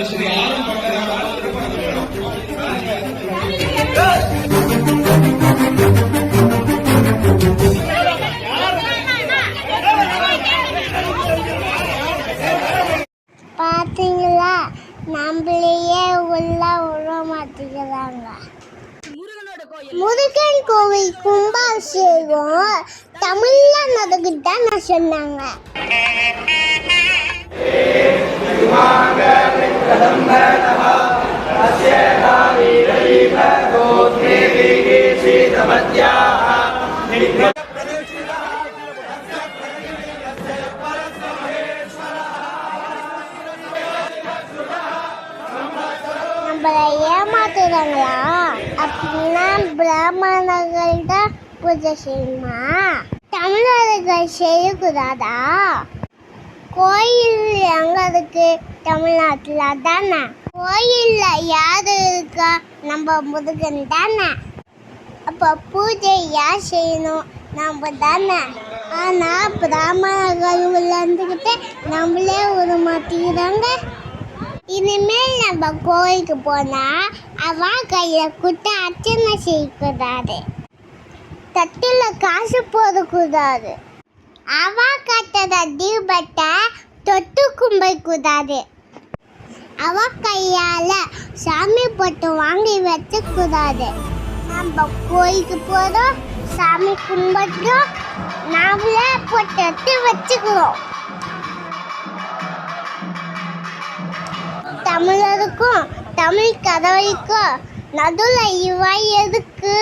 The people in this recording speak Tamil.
பிரச்சனை யாரும் பார்க்காத பாத்தீங்களா? நம்மளையே உள்ள விட மாட்டேங்கிறாங்க முருகன் கோவில் கும்பாபிஷேகம் தமிழ்ல நடக்குதான் நான் சொன்னாங்க. நம்மளை ஏமாத்துறாங்களா? அப்படின்னா பிராமணர்கள் தான் பூஜை செய்யணுமா தமிழர்கள் செய்யக்கூடாதா? கோயில் எங்க இருக்கு தமிழ்நாட்டில் தானே? கோயில்ல யார் இருக்கா? நம்ம முருகன் தானே? அப்போ பூஜை யார் செய்யணும்? நம்ம தானே? ஆனால் பிராமணர்கள் உள்ளந்துக்கிட்டு நம்மளே ஒரு இனிமேல் நம்ம கோயிலுக்கு போனா அவ கையில குட்ட அர்ச்சனை செய்யக்கூடாது. தட்டுல காசு போடக்கூடாது. அவ கட்டத தீபத்தை தொட்டு கும்பிடக்கூடாது. அவ கையால சாமி போட்டு வாங்கி வச்சக்கூடாது நம்ம கோயிலுக்கு போறோம் சாமி கும்பிடுறோம் நாமளே போட்டு வச்சுக்கிறோம் தமிழருக்கும் தமிழ் கதவைக்கும் நடுவில் இவ எதுக்கு?